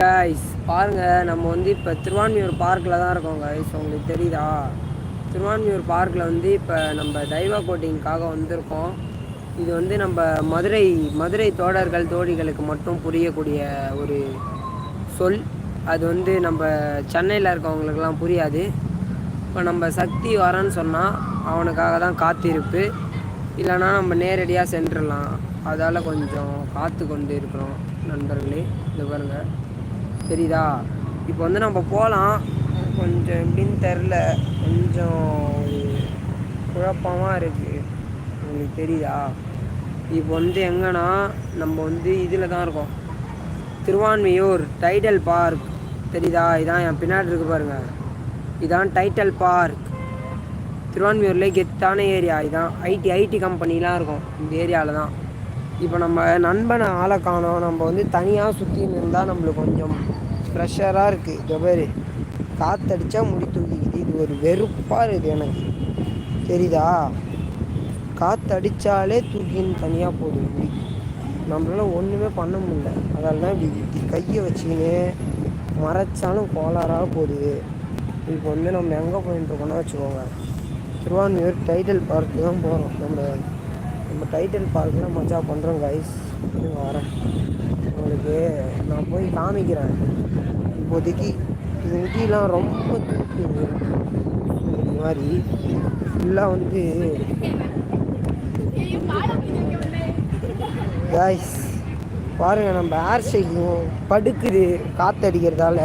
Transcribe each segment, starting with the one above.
Guys பாருங்க நம்ம வந்து இப்போ திருவான்மியூர் பார்க்கில் தான் இருக்கோம் கைஸ் உங்களுக்கு தெரியுதா? திருவான்மியூர் பார்க்கில் வந்து இப்போ நம்ம டைவா கோட்டிங்காக வந்திருக்கோம். இது வந்து நம்ம மதுரை மதுரை தோடர்கள் தோழிகளுக்கு மட்டும் புரியக்கூடிய ஒரு சொல். அது வந்து நம்ம சென்னையில் இருக்கவங்களுக்கெல்லாம் புரியாது. இப்போ நம்ம சக்தி வரேன்னு சொன்னால் அவனுக்காக தான் காத்திருப்பு. இல்லைன்னா நம்ம நேரடியாக சென்றுடலாம். அதால் கொஞ்சம் காத்து கொண்டு இருக்கிறோம் நண்பர்களே. இது பாருங்கள் தெரியுதா? இப்போ வந்து நம்ம போகலாம் கொஞ்சம் எப்படின்னு தெரில கொஞ்சம் ஒரு குழப்பமாக இருக்குது உங்களுக்கு தெரியுதா? இப்போ வந்து எங்கன்னா நம்ம வந்து இதில் தான் இருக்கோம். Thiruvanmiyur Tidel park. தெரியுதா? இதான் என் பின்னாடி இருக்கு பாருங்க. இதான் டைட்டல் பார்க். திருவான்மையூர்லேயே கெத்தான ஏரியா இதான். ஐடி ஐடி கம்பெனிலாம் இருக்கும் இந்த ஏரியாவில் தான். இப்போ நம்ம நண்பனை ஆளை காணோம். நம்ம வந்து தனியாக சுற்றின்னு இருந்தால் நம்மளுக்கு கொஞ்சம் ப்ரெஷராக இருக்குது இந்த பேர். காற்றடிச்சா முடி தூக்கிக்குது. இது ஒரு வெறுப்பாக இருக்குது எனக்கு. தெரியுதா? காற்றடிச்சாலே தூக்கின்னு தனியாக போகுது முடி. நம்மளால ஒன்றுமே பண்ண முடியல. அதால தான் இப்படி இப்படி கையை வச்சுக்கின்னு மறைச்சாலும் கோளாறாக போகுது. இப்போ வந்து நம்ம எங்கே போயிட்டு இருக்கோம்னா வச்சுக்கோங்க. திருவான்மையூர் டைட்டில் பார்க்கு தான் போகிறோம் நம்ம நம்ம டைட்டில் பார்க்கில் மஜா பண்ணுறோம் கைஸ் வரேன். உங்களுக்கு நான் போய் காமிக்கிறேன். இப்போதைக்கு இது ரொம்ப தூக்குது இந்த மாதிரி ஃபுல்லாக வந்து கைஸ் பாருங்கள் நம்ம ஏர் ஸ்டைலும் படுக்குது காற்றடிக்கிறதால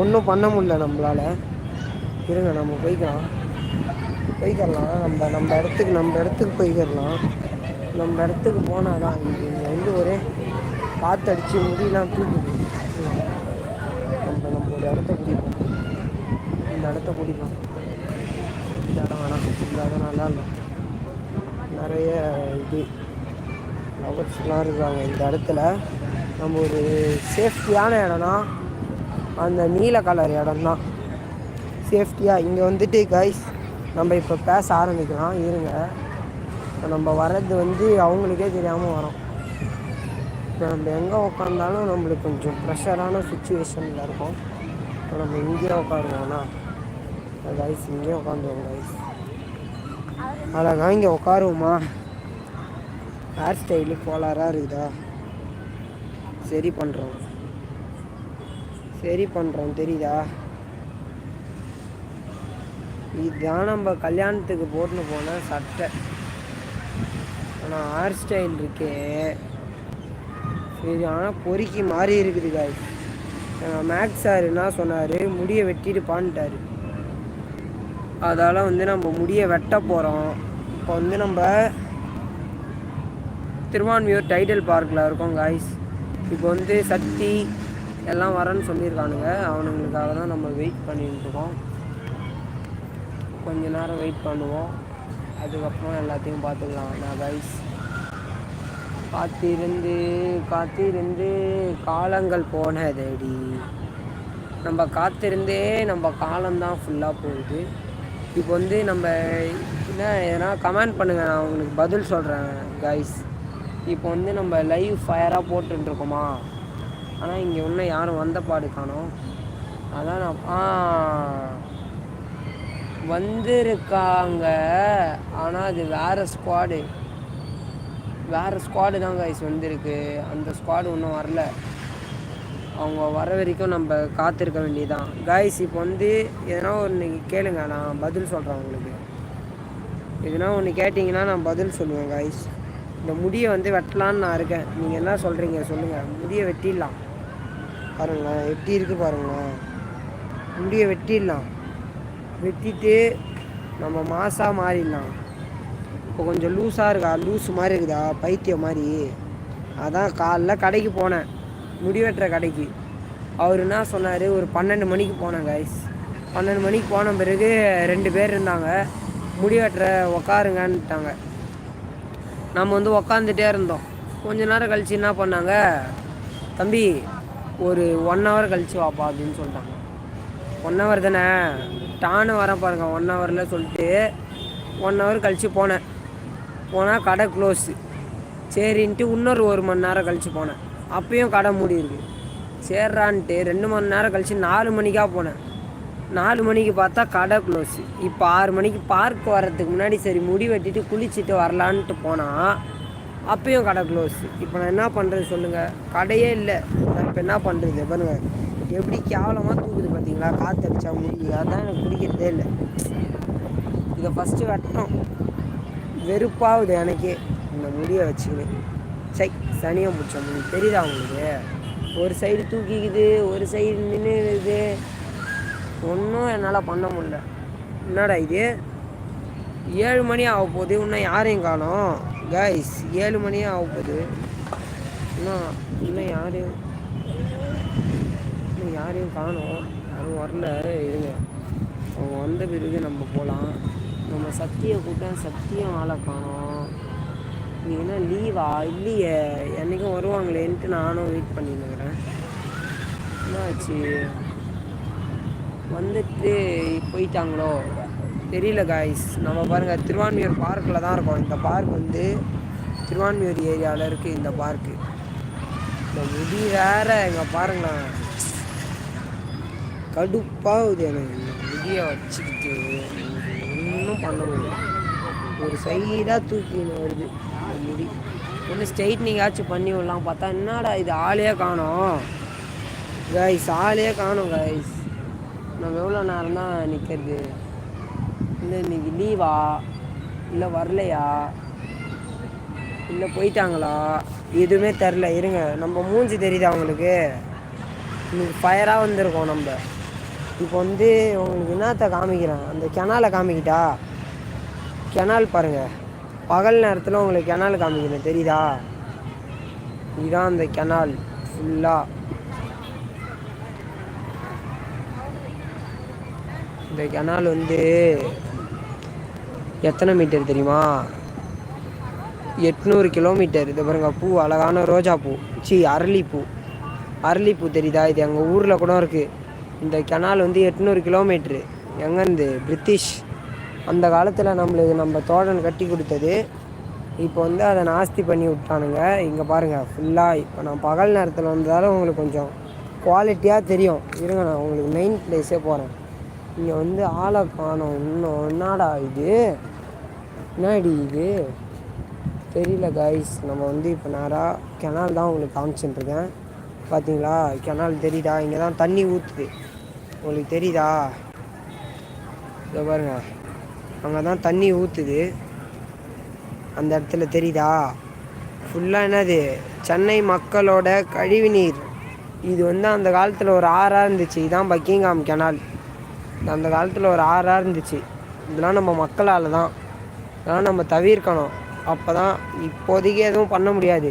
ஒன்றும் பண்ண முடியல நம்மளால். இருங்க நம்ம போய்க்கலாம். போய்க்கலாம். நம்ம நம்ம இடத்துக்கு நம்ம இடத்துக்கு போய்க்கிடலாம் நம்ம இடத்துக்கு போனால் தான் இங்கே வந்து ஒரே காற்றடிச்சு முடியெல்லாம் தூக்குது. நம்ம நம்மளோட இடத்த பிடிப்போம். இந்த இடத்த பிடிப்போம். இந்த இடம் வேணாம். இந்த இடம் நல்லா இல்லை. நிறைய இது லவர்ஸ்லாம் இருக்காங்க. இந்த இடத்துல நம்ம ஒரு சேஃப்டியான இடம்னா அந்த நீல கலர் இடம் தான் சேஃப்டியாக இங்கே வந்துட்டு கைஸ் நம்ம இப்போ பேச ஆரம்பிக்கலாம் இருங்க. இப்போ நம்ம வர்றது வந்து அவங்களுக்கே தெரியாமல் வரோம். இப்போ நம்ம எங்கே உட்காந்தாலும் நம்மளுக்கு கொஞ்சம் ப்ரெஷரான சுச்சுவேஷனில் இருக்கும். இப்போ நம்ம இங்கேயே உட்காருவோம்னா கைஸ் இங்கேயே உட்காந்துருவோம் கைஸ் அழகாக இங்கே உட்காருவோமா ஹேர் ஸ்டைலு கோளாராக இருக்குதா? சரி பண்ணுறோம் சரி பண்ணுறோம் தெரியுதா? இதுதான் நம்ம கல்யாணத்துக்கு போட்டுன்னு போன சட்டை. ஆனால் ஹேர் ஸ்டைல் இருக்கே. சரி ஆனால் பொறுக்கி மாறி இருக்குது காய் மேக்ஸ் சார் என்ன சொன்னார்? முடியை வெட்டிட்டு பான்ட்டார். அதால் வந்து நம்ம முடியை வெட்ட போகிறோம் இப்போ வந்து நம்ம திருவான்மியூர் டைடல் பார்க்கில் இருக்கோம் காய்ஸ் இப்போ வந்து சக்தி எல்லாம் வரேன்னு சொல்லியிருக்கானுங்க. அவனுங்களுக்காக தான் நம்ம வெயிட் பண்ணிட்டு இருக்கோம். கொஞ்ச நேரம் வெயிட் பண்ணுவோம். அதுக்கப்புறம் எல்லாத்தையும் பார்த்துக்கலாம். நான் கைஸ் காத்திருந்து காத்திருந்து காலங்கள் போனதடி. நம்ம காத்திருந்தே நம்ம காலம்தான் ஃபுல்லாக போகுது. இப்போ வந்து நம்ம என்ன எதனா கமெண்ட் பண்ணுங்கள் நான் உங்களுக்கு பதில் சொல்கிறேன் கைஸ் இப்போ வந்து நம்ம லைவ் ஃபயராக போட்டுருக்கோமா ஆனால் இங்கே இன்னும் யாரும் வந்த பாடு காணோம். அதான் நான் ஆ. வந்திருக்காங்க. ஆனால் அது வேறு ஸ்குவாடு வேறு ஸ்குவாடு தான் கைஸ் வந்திருக்கு. அந்த ஸ்குவாடு இன்னும் வரல. அவங்க வர வரைக்கும் நம்ம காத்திருக்க வேண்டியதான் கைஸ் இப்போ வந்து எதனா ஒன்று கேளுங்க. நான் பதில் சொல்கிறேன் உங்களுக்கு. எதுனா ஒன்று கேட்டிங்கன்னா நான் பதில் சொல்லுவேன் கைஸ் இந்த முடியை வந்து வெட்டலான்னு நான் இருக்கேன். நீங்கள் என்ன சொல்கிறீங்க சொல்லுங்கள் முடியை வெட்டிடலாம். பாருங்களேன். எப்படி இருக்குது பாருங்களேன். முடியை வெட்டிடலாம். வெட்டிட்டு நம்ம மாசாக மாறிடலாம். இப்போ கொஞ்சம் லூஸாக இருக்கா? லூஸ் மாதிரி இருக்குதா? பைத்தியம் மாதிரி. அதான் காலைல கடைக்கு போனேன். முடி வெட்டுற கடைக்கு. அவர் என்ன சொன்னார்? ஒரு பன்னெண்டு மணிக்கு போனேன் கைஸ் பன்னெண்டு மணிக்கு போன பிறகு ரெண்டு பேர் இருந்தாங்க. முடி வெட்டுற உக்காருங்கன்ட்டாங்க. நம்ம வந்து உக்காந்துட்டே இருந்தோம். கொஞ்ச நேரம் கழித்து என்ன பண்ணாங்க? தம்பி ஒரு ஒன் ஹவர் கழிச்சு வாப்பா அப்படின்னு சொல்லிட்டாங்க. ஒன் ஹவர் தானே? டானு வரேன் பாருங்க ஒன் ஹவரில் சொல்லிட்டு ஒன் ஹவர் கழித்து போனேன். போனால் கடை க்ளோஸு சரின்ட்டு இன்னொரு ஒரு மணி நேரம் கழித்து போனேன். அப்பயும் கடை மூடி இருக்கு. சேர்றான்ட்டு ரெண்டு மணி நேரம் கழித்து நாலு மணிக்காக போனேன். நாலு மணிக்கு பார்த்தா கடை க்ளோஸு இப்போ ஆறு மணிக்கு பார்க் வர்றதுக்கு முன்னாடி சரி முடி வெட்டிட்டு குளிச்சுட்டு வரலான்ட்டு போனால் அப்பயும் கடை க்ளோஸு இப்போ நான் என்ன பண்ணுறது சொல்லுங்கள் கடையே இல்லை. நான் இப்போ என்ன பண்ணுறது பாருங்க. எப்படி கேவலமாக தூக்குது பார்த்தீங்களா காற்று அடிச்சா முடிஞ்சு அதான் எனக்கு பிடிக்கிறதே இல்லை. இதை ஃபஸ்ட்டு வெட்டணும். வெறுப்பாகுது எனக்கே. இந்த முடியை வச்சுக்கின்னு சை சனியாக முடிச்ச முடி தெரியுதா உங்களுக்கு? ஒரு சைடு தூக்கிக்குது ஒரு சைடு நின்றுது ஒன்றும் என்னால் பண்ண முடியல. என்னடா இது? ஏழு மணி ஆக போகுது. இன்னும் யாரையும் காணும்? கைஸ் ஏழு மணியே ஆக போகுது. இன்னும் இன்னும் யாரையும் யாரையும் காணோம். யாரும் வரல இருங்க. அவங்க வந்த பிறகு நம்ம போகலாம் நம்ம சக்தியை கூட்டம் சக்தியும் ஆளை காணோம். நீ என்ன லீவா இல்லையே. என்றைக்கும் வருவாங்களேன்ட்டு நானும் வெயிட் பண்ணிருக்கிறேன் என்னாச்சு வந்துட்டு போயிட்டாங்களோ? தெரியல காய்ஸ் நம்ம பாருங்கள் திருவான்மியூர் பார்க்கில் தான் இருக்கோம். இந்த பார்க் வந்து திருவான்மியூர் ஏரியாவில் இருக்குது இந்த பார்க்கு இந்த முடி வேற இங்கே பாருங்களேன். கடுப்பாகுது எனக்கு. இந்த வச்சுக்கிட்டு ஒன்றும் பண்ண முடியல. ஒரு சைடாக தூக்கின்னு வருது. முடி. ஒன்று ஸ்ட்ரைட்னிங்காச்சும் பண்ணி விடலாம். பார்த்தா என்னடா இது ஆளே காணோம். கைஸ் ஆளே காணும் கைஸ் நம்ம எவ்வளோ நேரம் தான் நிற்கிறது இல்லை இன்னைக்கு லீவா இல்லை வரலையா? இல்லை போயிட்டாங்களா? எதுவுமே தெரில இருங்க. நம்ம மூஞ்சி தெரியுதா அவங்களுக்கு இன்னைக்கு ஃபயராக வந்திருக்கோம் நம்ம. இப்போ வந்து உங்களுக்கு என்னத்தை காமிக்கிறேன்? அந்த கெனாலை காமிக்கிட்டா? கெனால் பாருங்கள் பகல் நேரத்தில் உங்களுக்கு கெனால் காமிக்கிறேன். தெரியுதா? இதுதான் அந்த கெனால் ஃபுல்லாக இந்த கெனால் வந்து எத்தனை மீட்டர் தெரியுமா? எட்நூறு கிலோமீட்டர் இது பாருங்க பூ அழகான ரோஜா பூ. சி அரளிப்பூ. அரளிப்பூ தெரியுதா? இது எங்கள் ஊரில் கூட இருக்குது இந்த கெனால் வந்து எட்நூறு கிலோமீட்ரு எங்கேருந்து? பிரிட்டிஷ். அந்த காலத்தில் நம்மளுக்கு நம்ம தோழன் கட்டி கொடுத்தது. இப்போ வந்து அதை நாஸ்தி பண்ணி விட்டானுங்க. இங்கே பாருங்கள் ஃபுல்லாக இப்போ நான் பகல் நேரத்தில் வந்ததால் உங்களுக்கு கொஞ்சம் குவாலிட்டியாக தெரியும். இருங்க நான் உங்களுக்கு மெயின் பிளேஸே போகிறேன் இங்கே வந்து ஆளை காணோம். இன்னும் என்னடா இது? என்னடி இது? தெரியல கைஸ் நம்ம வந்து இப்போ நேராக கெனால் தான் உங்களுக்கு காமிச்சுட்டுருக்கேன் பார்த்தீங்களா? கெனால் தெரியுதா? இங்கே தான் தண்ணி ஊற்றுது உங்களுக்கு தெரியுதா? இதை பாருங்கள் அங்கே தான் தண்ணி ஊற்றுது அந்த இடத்துல தெரியுதா? ஃபுல்லாக என்னது? சென்னை மக்களோட கழிவுநீர் இது வந்து அந்த காலத்தில் ஒரு ஆறாக இருந்துச்சு. இதுதான் பக்கிங்காம் கெனால். இது அந்த காலத்தில் ஒரு ஆறாக இருந்துச்சு. இதெல்லாம் நம்ம மக்களால் தான். இதெல்லாம் நம்ம தவிர்க்கணும். அப்போ தான் இப்போதைக்கு எதுவும் பண்ண முடியாது.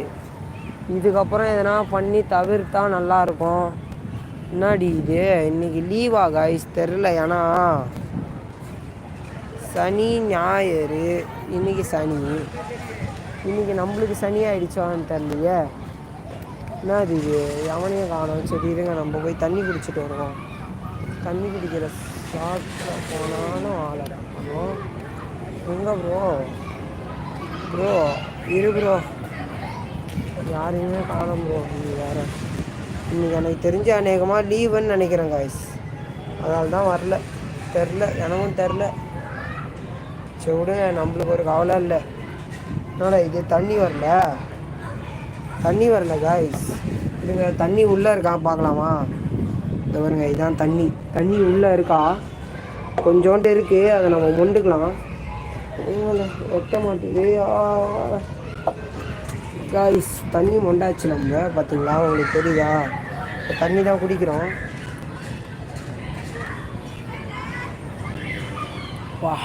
இதுக்கப்புறம் எதனா பண்ணி தவிர்த்தா நல்லாயிருக்கும். என்னடி இது? இன்னைக்கு லீவா காய்ஸ் தெரில ஏன்னா சனி ஞாயிறு. இன்னைக்கு சனி. இன்னைக்கு நம்மளுக்கு சனி ஆகிடுச்சோன்னு தெரியலையே. என்னது இது? எவனையும் காணும். சரி இருங்க. நம்ம போய் தண்ணி குடிச்சிட்டு வருவோம். தண்ணி குடிக்கிற ஷாப்பில் போனாலும் ஆளடா. பண்ணுவோம் எங்கே ப்ரோ ப்ரோ இரு ப்ரோ யாரையுமே காண முடியாது வேறு. வேற எனக்கு தெரிஞ்ச அநேகமாக லீவுன்னு நினைக்கிறேன் காய்ஸ் அதனால தான் வரல. தெரில. எனக்கும் தெரில. சரி விடுங்க. நம்மளுக்கு ஒரு கவலை இல்லை. என்னடா இது? தண்ணி வரல? தண்ணி வரல காய்ஸ் இதுங்க தண்ணி உள்ளே இருக்கா? பார்க்கலாமா? இந்த பாருங்க இதுதான் தண்ணி. தண்ணி உள்ளே இருக்கா? கொஞ்சோண்டு இருக்குது அதை நம்ம மொண்டுக்கலாம். ஒட்ட மாட்டேது காய்ஸ் தண்ணி மொண்டாச்சு நம்ம பார்த்தீங்களா உங்களுக்கு தெரியுதா? இப்போ தண்ணி தான் குடிக்கிறோம். வா.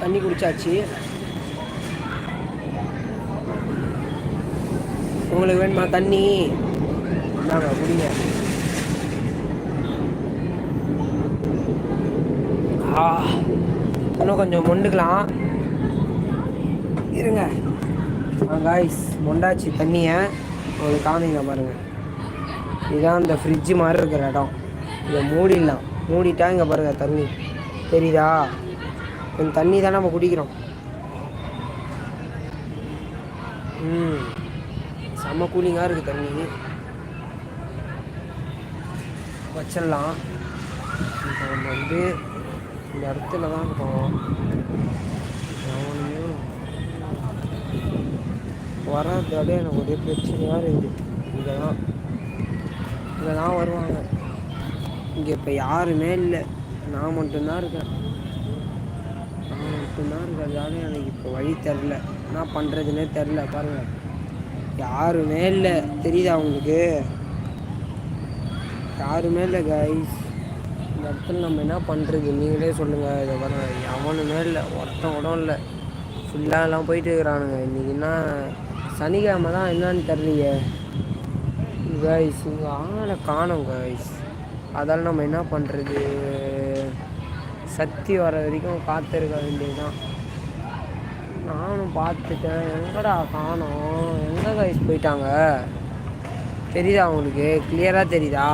தண்ணி குடிச்சாச்சு. உங்களுக்கு வேணுமா தண்ணி? நாங்கள் குடிங்க. ஆ. இன்னும் கொஞ்சம் மொண்டுக்கலாம். இருங்க. காய்ஸ் மொண்டாச்சி தண்ணியை உங்களுக்கு காமிங்க பாருங்க. இதுதான் இந்த ஃப்ரிட்ஜு மாதிரி இருக்கிற இடம். இதை மூடிடலாம். மூடிட்டா இங்கே பாருங்க தண்ணி. தெரியுதா? இந்த தண்ணி தான் நம்ம குடிக்கிறோம். ம். செம்ம கூலிங்காக இருக்குது தண்ணி. வச்சிடலாம். இப்போ நம்ம வந்து இந்த இடத்துல தான் இருக்கோம். வராதாலே எனக்கு ஒரே பிரச்சனையாக இருக்குது. இங்கே தான் இங்கே தான் வருவாங்க. இங்கே இப்போ யாருமே இல்லை. நான் மட்டும்தான் இருக்கேன். நான் மட்டும்தான் இருக்கிறதால எனக்கு இப்போ வழி தெரில என்ன பண்ணுறதுனே தெரில பாருங்கள் யாருமே இல்லை. தெரியுதா அவங்களுக்கு யாருமே இல்லை கைஸ் இந்த இடத்துல நம்ம என்ன பண்ணுறது நீங்களே சொல்லுங்கள் இதை பாருங்கள் எவனுமே இல்லை. ஒருத்தன் கூட இல்லை. ஃபுல்லாக எல்லாம் போயிட்டு இருக்கிறானுங்க. இன்றைக்கி என்ன சனிக்கிழமை தான் என்னன்னு தெரியலையே. கைஸ் இங்கே ஆளை காணும் கைஸ் அதால் நம்ம என்ன பண்ணுறது சக்தி வர வரைக்கும் காத்திருக்க வேண்டியதுதான். நானும் பார்த்துட்டேன். எங்கடா காணோம்? எங்கே கைஸ் போயிட்டாங்க? தெரியுதா உங்களுக்கு? கிளியராக தெரியுதா?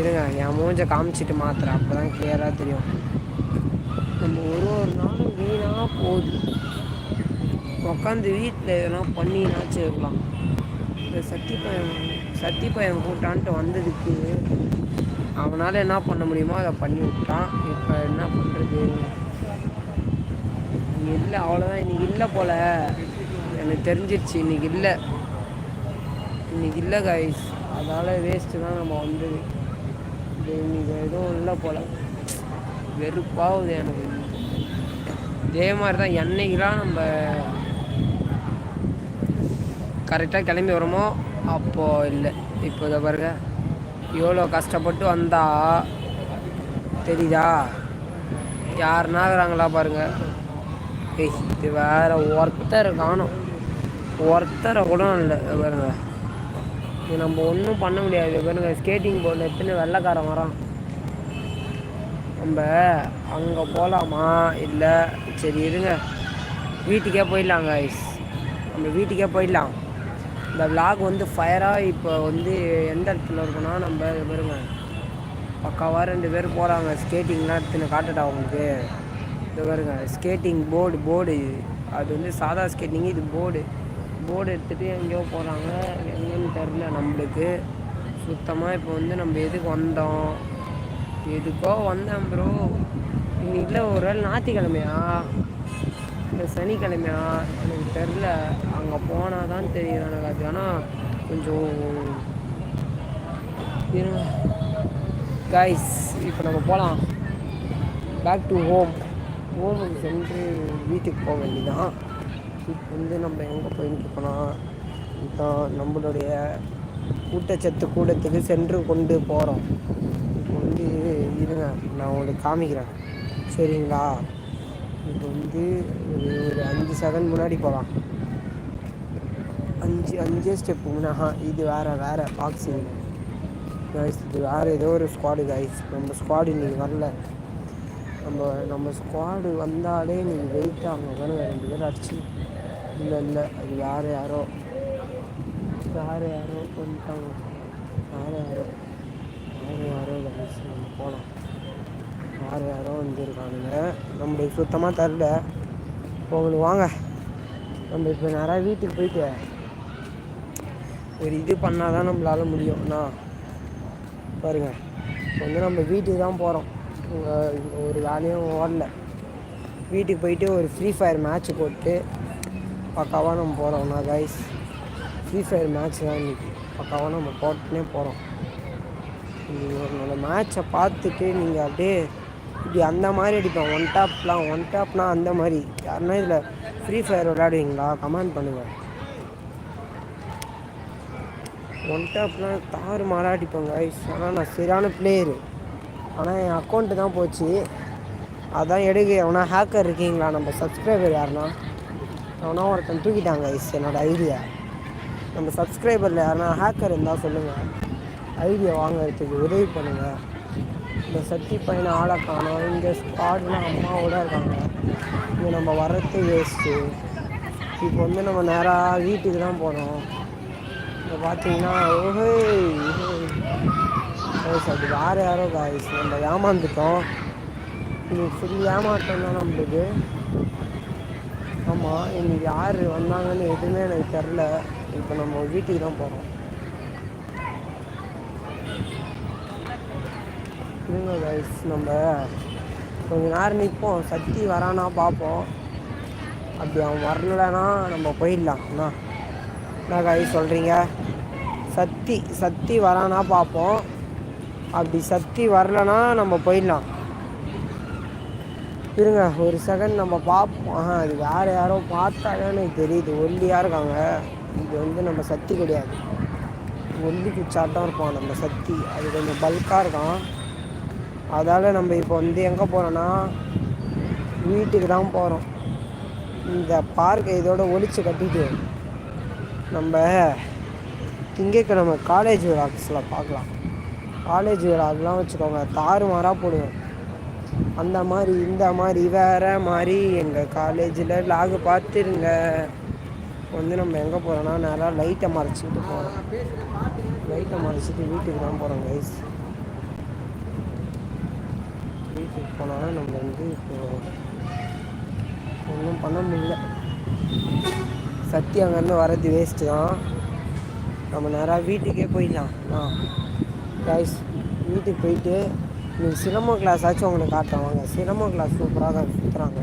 இருங்க என் மூஞ்ச காமிச்சிட்டு மாத்திரேன் அப்போ தான் கிளியராக தெரியும். நம்ம ஒரு ஒரு நாளும் வீணாக போகுது. உட்காந்து வீட்டில் எதனா பண்ணினாச்சும் இருக்கலாம் இந்த சக்தி பையன் சக்தி பையன் கூட்டான்ட்டு வந்ததுக்கு அவனால் என்ன பண்ண முடியுமோ அதை பண்ணி விட்டான். இப்போ என்ன பண்ணுறது இல்லை அவ்வளோதான் இன்றைக்கி இல்லை போல். எனக்கு தெரிஞ்சிருச்சு இன்றைக்கி இல்லை. இன்றைக்கி இல்லை கைஸ் அதனால் வேஸ்ட்டு தான் நம்ம வந்தது. இது இன்றைக்கி எதுவும் இல்லை போல். வெறுப்பாகுது எனக்கு. இதே மாதிரி தான் என்னைக்கெலாம் நம்ம கரெக்டாக கிளம்பி வரோமோ? அப்போது இல்லை. இப்போ இதை பாருங்க. எவ்வளோ கஷ்டப்பட்டு வந்தா? தெரியுதா? யாருனாகிறாங்களா பாருங்கள் ஏய் இது வேற ஒருத்தர் காணும். ஒருத்தரை கூட இல்லை. பாருங்க. இது நம்ம ஒன்றும் பண்ண முடியாது. பாருங்கள் பாருங்க ஸ்கேட்டிங் போர்டில் எத்தனை வெள்ளைக்காரன் வரான். நம்ம அங்கே போகலாமா இல்லை சரி இருங்க. வீட்டுக்கே போயிடலாம் கைஸ் நம்ம வீட்டுக்கே போயிடலாம். இந்த vlog வந்து ஃபயராக இப்போ வந்து எந்த இடத்துல இருக்குன்னா நம்ம பாருங்க. பக்காவாக ரெண்டு பேர் போகிறாங்க ஸ்கேட்டிங்லாம் எடுத்துன்னு காட்டுடா உங்களுக்கு. இது பாருங்க ஸ்கேட்டிங் போர்டு போர்டு அது வந்து சாதா ஸ்கேட்டிங் இது போர்டு போர்டு எடுத்துகிட்டு எங்கேயோ போகிறாங்க எங்கேன்னு தெரில நம்மளுக்கு. சுத்தமாக இப்போ வந்து நம்ம எதுக்கு வந்தோம்? எதுக்கோ வந்தேன் ப்ரோ இன்னைக்குல ஒரு வேளை ஞாயிற்றுக்கிழமையா? இந்த சனிக்கிழமையா எனக்கு தெரில அங்கே போனால் தான் தெரியும் எனக்கு அது. ஆனால் கொஞ்சம் கைஸ் இப்போ நம்ம போகலாம் பேக் டு ஹோம் ஹோமுக்கு சென்று வீட்டுக்கு போக வேண்டியதான் இப்போ வந்து நம்ம எங்கே போயிட்டு போனால் இதுதான் நம்மளுடைய ஊட்டச்சத்து கூடத்துக்கு சென்று கொண்டு போகிறோம் இப்போ வந்து இருங்க நான் உங்களுக்கு காமிக்கிறேன். சரிங்களா? இப்போ வந்து ஒரு ஒரு அஞ்சு செகண்ட் முன்னாடி போகலாம் அஞ்சு அஞ்சே ஸ்டெப்பு முன்னாஹா இது வேறு வேறு பாக்ஸிங் கைஸ் இது வேறு ஏதோ ஒரு ஸ்குவாடு கைஸ் நம்ம ஸ்குவாடு இன்றைக்கி வரல. நம்ம நம்ம ஸ்குவாடு வந்தாலே நீங்கள் வெயிட் ஆகணும் ரெண்டு பேர் அடிச்சு இல்லை இல்லை அது வேறு யாரோ வேறு யாரோ வந்துட்டாங்க. வேறு யாரோ வேறு யாரோ கைஸ் நம்ம போகலாம் யாரோ வந்துருக்கானுங்க நம்மளுக்கு சுத்தமாக தரல உங்களுக்கு வாங்க. நம்ம இப்போ நேராக வீட்டுக்கு போயிட்டு ஒரு இது பண்ணால் தான் நம்மளால் முடியும்ண்ணா பாருங்க. இப்போ வந்து நம்ம வீட்டுக்கு தான் போகிறோம் ஒரு வேலையும் ஓடல. வீட்டுக்கு போயிட்டு ஒரு ஃப்ரீ ஃபயர் மேட்ச் போட்டு பக்காவாக நம்ம போகிறோம்ண்ணா கைஸ் ஃப்ரீ ஃபயர் மேட்ச் தான் இன்றைக்கி பக்காவாக நம்ம போட்டுனே போகிறோம் நீங்கள் நல்ல மேட்ச்சை பார்த்துட்டு நீங்கள் அப்படியே இப்படி அந்த மாதிரி அடிப்பேன். ஒன் டாப்லாம் ஒன் டாப்னால் அந்த மாதிரி. யாருன்னா இதில் ஃப்ரீ ஃபயர் விளையாடுவீங்களா? கமெண்ட் பண்ணுங்கள் ஒன் டாப்லாம் தாறு மாறா அடிப்பேங்க ஆனால் நான் சரியான பிளேயரு ஆனால் என் அக்கௌண்ட்டு தான் போச்சு. அதான் எடுக்க எவனா ஹேக்கர் இருக்கீங்களா? நம்ம சப்ஸ்கிரைபர் யாருன்னா? அவனா ஒருத்தன் தூக்கிட்டாங்க ஐஸ் என்னோட ஐடியா நம்ம சப்ஸ்கிரைபரில் யாருன்னா ஹேக்கர் இருந்தால் சொல்லுங்கள் ஐடியா வாங்குறதுக்கு உதவி பண்ணுங்கள் இந்த சக்தி பையனை ஆளை காணும். இங்கே ஸ்குவாட்லாம் அம்மாவோட இருக்காங்க. இங்கே நம்ம வர்றது வேஸ்ட்டு இப்போ வந்து நம்ம நேராக வீட்டுக்கு தான் போனோம். இப்போ பார்த்தீங்கன்னா ஓஹே கைஸ் அது வேறு யாரோ காய்ஸ் நம்ம ஏமாந்துட்டோம். இன்னைக்கு ஃபுல் ஏமாற்றம் தான் நம்மளுக்கு. ஆமாம் இன்னைக்கு யார் வந்தாங்கன்னு எதுவுமே எனக்கு தெரில இப்போ நம்ம வீட்டுக்கு தான் போகிறோம் இருங்க கைஸ் நம்ம கொஞ்ச நேரம் நிற்போம். சக்தி வரானா பார்ப்போம். அப்படி அவன் வரலன்னா நம்ம போயிடலாம். என்ன? என்ன கைஸ் சொல்கிறீங்க சக்தி சக்தி வரானா பார்ப்போம். அப்படி சக்தி வரலைன்னா நம்ம போயிடலாம். இருங்க ஒரு செகண்ட் நம்ம பார்ப்போம். ஆஹா அது வேறு யாரோ பார்த்தாலே எனக்கு தெரியுது. ஒல்லியாக இருக்காங்க. இது வந்து நம்ம சக்தி கிடையாது. ஒல்லி குச்சாட்டம் இருப்பான் நம்ம சக்தி. அது கொஞ்சம் பல்காக இருக்கான். அதால் நம்ம இப்போ வந்து எங்கே போகிறோன்னா வீட்டுக்கு தான் போகிறோம் இந்த பார்க்கை இதோட ஒழிச்சு கட்டிட்டு நம்ம திங்கக்கிழமை காலேஜ் விழாக்ஸில் பார்க்கலாம். காலேஜ் விழாக்கெலாம் வச்சுக்கோங்க தாறுமாறாக போடுவேன் அந்த மாதிரி இந்த மாதிரி வேறு மாதிரி எங்கள் காலேஜில் லாகு பார்த்துருங்க. வந்து நம்ம எங்கே போகிறோன்னா நேராக லைட்டை மறைச்சிக்கிட்டு போகிறோம் லைட்டை மறைச்சிட்டு வீட்டுக்கு தான் போகிறோம் கைஸ் வீட்டுக்கு போனாலும் நம்ம வந்து இப்போ ஒன்றும் பண்ண முடியல. சக்தி அங்கேருந்து வர்றது வேஸ்ட்டு தான். நம்ம நேராக வீட்டுக்கே போயிடலாம். நான் கைஸ் வீட்டுக்கு போயிட்டு இன்னைக்கு சிலம்பம் கிளாஸ் ஆச்சும் உங்களுக்கு காட்டுறேன். வாங்க. சிலம்பம் கிளாஸ் சூப்பராக தான் சுற்றுறாங்க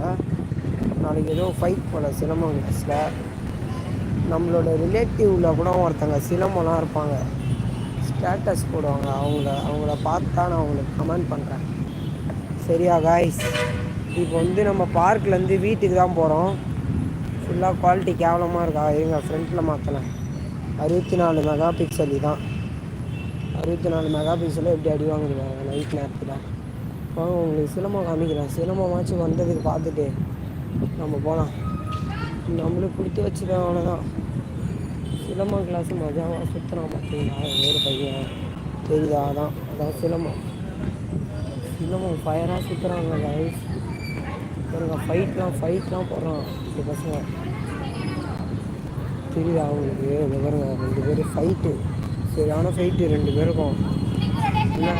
நாளைக்கு ஏதோ ஃபைட் போல் சிலம்பம் கிளாஸில் நம்மளோட ரிலேட்டிவில் கூட ஒருத்தங்க சிலம்பம்லாம் இருப்பாங்க. ஸ்டேட்டஸ் போடுவாங்க. அவங்கள அவங்கள பார்த்து தான் நான் அவங்களுக்கு கமெண்ட் பண்ணுறேன் சரியா காய்ஸ் இப்போ வந்து நம்ம பார்க்லேருந்து வீட்டுக்கு தான் போகிறோம் ஃபுல்லாக குவாலிட்டி கேவலமாக இருக்கா? இருங்க ஃப்ரண்ட்டில் மாற்றலாம் அறுபத்தி நாலு மெகா பிக்சல் தான் அறுபத்தி நாலு மெகா பிக்சலும் எப்படி அடி வாங்குது நைட் நேரத்தில். வாங்க உங்களுக்கு சிலம்பம் காமிக்கிறேன். சிலம்பமாச்சும் வந்ததுக்கு பார்த்துட்டு நம்ம போகலாம் நம்மளுக்கு கொடுத்து வச்சுருக்கோம் அவ்வளோதான் சிலம்பம் கிளாஸ் மஜாவாக சுற்றுறான் பார்த்தீங்களா வேறு பையன். தெரியுதா அதான். அதான் சிலம்பம். இன்னமும் ஃபயராக சுற்றுறாங்க கைஸ் பாருங்க ஃபைட்லாம் ஃபைட்லாம் போடுறான் இந்த பசங்க. தெரியுதா அவங்களுக்கு? இந்த பாருங்க ரெண்டு பேரும் ஃபைட்டு சரியான ஃபைட்டு ரெண்டு பேருக்கும். என்ன?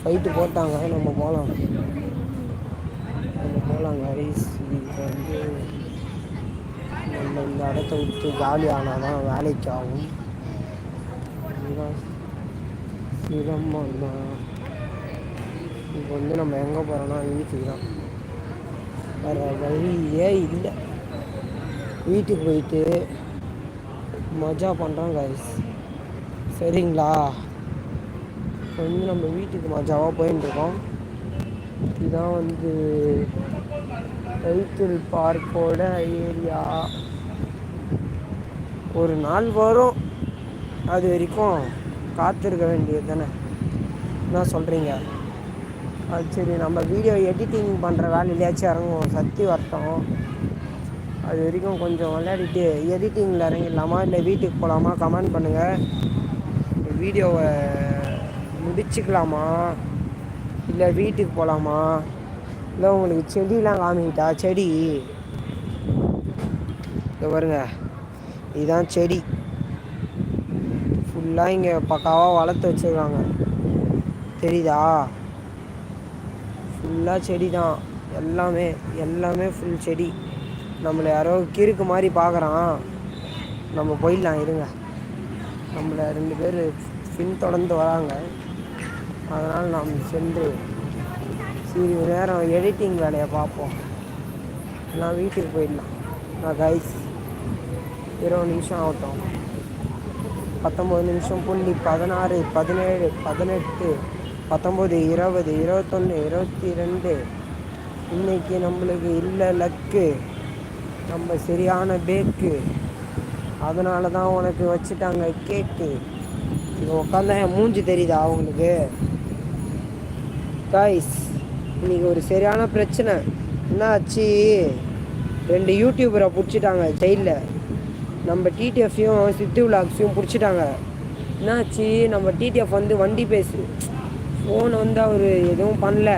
ஃபைட்டு போட்டாங்க நம்ம போகலாம் நம்ம போகலாம் கைஸ் இப்போ வந்து நம்ம இந்த இடத்த விட்டு காலி ஆனால் தான் வேலைக்கு ஆகும் இதுதான் சிரமம் தான் இப்போ வந்து நம்ம எங்கே போகிறோன்னா வீட்டுக்கு தான். வேறு வழியே இல்லை. வீட்டுக்கு போயிட்டு மஜா பண்ணுறோம் கைஸ் சரிங்களா? இப்போ வந்து நம்ம வீட்டுக்கு மஜாவாக போயிட்டுருக்கோம் இதுதான் வந்து டைட்டில் பார்க்கோட ஏரியா ஒரு நாள் வரும். அது வரைக்கும் காத்திருக்க வேண்டியது தானே என்ன சொல்கிறீங்க அது சரி நம்ம வீடியோ எடிட்டிங் பண்ணுற வேலையிலேயாச்சும் இறங்குவோம். சக்தி வரட்டும். அது வரைக்கும் கொஞ்சம் விளையாடிட்டு எடிட்டிங்கில் இறங்கிடலாமா? இல்லை வீட்டுக்கு போகலாமா? கமெண்ட் பண்ணுங்கள் வீடியோவை முடிச்சுக்கலாமா? இல்லை வீட்டுக்கு போகலாமா? இல்லை உங்களுக்கு செடியெலாம் காமிக்கிட்டா? செடி. இங்கே வருங்க இதுதான் செடி. ஃபுல்லாக இங்கே பக்காவாக வளர்த்து வச்சுருக்காங்க. தெரியுதா? ஃபுல்லாக செடி தான் எல்லாமே எல்லாமே ஃபுல் செடி. நம்மளை யாரோ கிறுக்கு மாதிரி பார்க்குறான். நம்ம போயிடலாம் இருங்க. நம்மளை ரெண்டு பேர் பின்தொடர்ந்து வராங்க. அதனால் நாம் சென்று சிறிது நேரம் எடிட்டிங் வேலையை பார்ப்போம். நான் வீட்டுக்கு போயிடலாம். நான் கைஸ் இருபது நிமிஷம் ஆகட்டும். பத்தொம்பது நிமிஷம் புள்ளி பதினாறு பதினேழு பதினெட்டு பத்தொம்பது இருபது இருபத்தொன்று இருபத்தி ரெண்டு இன்னைக்கு நம்மளுக்கு இல்லை லக்கு. நம்ம சரியான பேக்கு. அதனால தான் உனக்கு வச்சுட்டாங்க கேக்கு. இங்கே உட்காந்தா என் மூஞ்சி தெரியுதா அவங்களுக்கு? காய்ஸ் இன்னைக்கு ஒரு சரியான பிரச்சனை. என்ன ஆச்சு ரெண்டு யூடியூபரை பிடிச்சிட்டாங்க ஜெயிலில். நம்ம டிடிஎஃப்பையும் சித்து விலாக்ஸையும் பிடிச்சிட்டாங்க. என்னாச்சு? நம்ம டிடிஎஃப் வந்து வண்டி பேசு. ஃபோன் வந்து அவர் எதுவும் பண்ணல.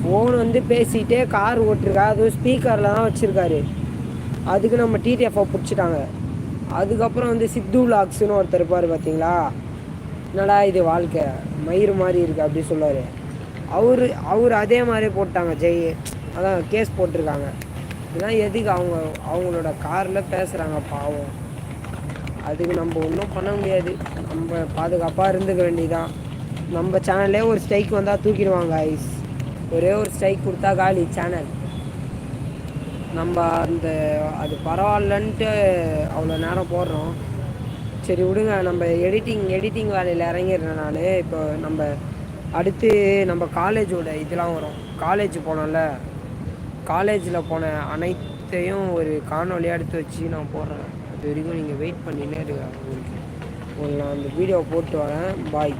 ஃபோன் வந்து பேசிகிட்டே கார் ஓட்டிருக்கா. அதுவும் ஸ்பீக்கரில் தான் வச்சுருக்காரு. அதுக்கு நம்ம டிடிஎஃப்பை பிடிச்சிட்டாங்க. அதுக்கப்புறம் வந்து சித்து விலாக்ஸ்னு ஒருத்தர் இருப்பார் பார்த்தீங்களா என்னடா இது வாழ்க்கை? மயிர் மாதிரி இருக்குது அப்படி சொல்லுவார். அவர் அவர் அதே மாதிரி போட்டாங்க ஜெய். அதான் கேஸ் போட்டிருக்காங்க. இதெல்லாம் எதுக்கு அவங்க அவங்களோட காரில் பேசுகிறாங்க பாவம். அதுக்கு நம்ம ஒன்றும் பண்ண முடியாது. நம்ம பாதுகாப்பாக இருந்துக்க வேண்டியதான் நம்ம சேனல்லே ஒரு ஸ்ட்ரைக் வந்தால் தூக்கிடுவாங்க ஐஸ் ஒரே ஒரு ஸ்ட்ரைக் கொடுத்தா காலி சேனல் நம்ம அந்த அது பரவாயில்லன்ட்டு அவ்வளோ நேரம் போடுறோம். சரி விடுங்க. நம்ம எடிட்டிங் எடிட்டிங் வேலையில் இறங்கிடுறேன் நான். இப்போ நம்ம அடுத்து நம்ம காலேஜோட இதெல்லாம் வரும். காலேஜ் போனோம்ல. காலேஜில் போன அனைத்தையும் ஒரு காணொலியாக எடுத்து வச்சு நான் போடுறேன். அது வரைக்கும் நீங்கள் வெயிட் பண்ணினே இருங்க. உங்களுக்கு உங்களுக்கு நான் அந்த வீடியோவை போட்டு வரேன். பாய்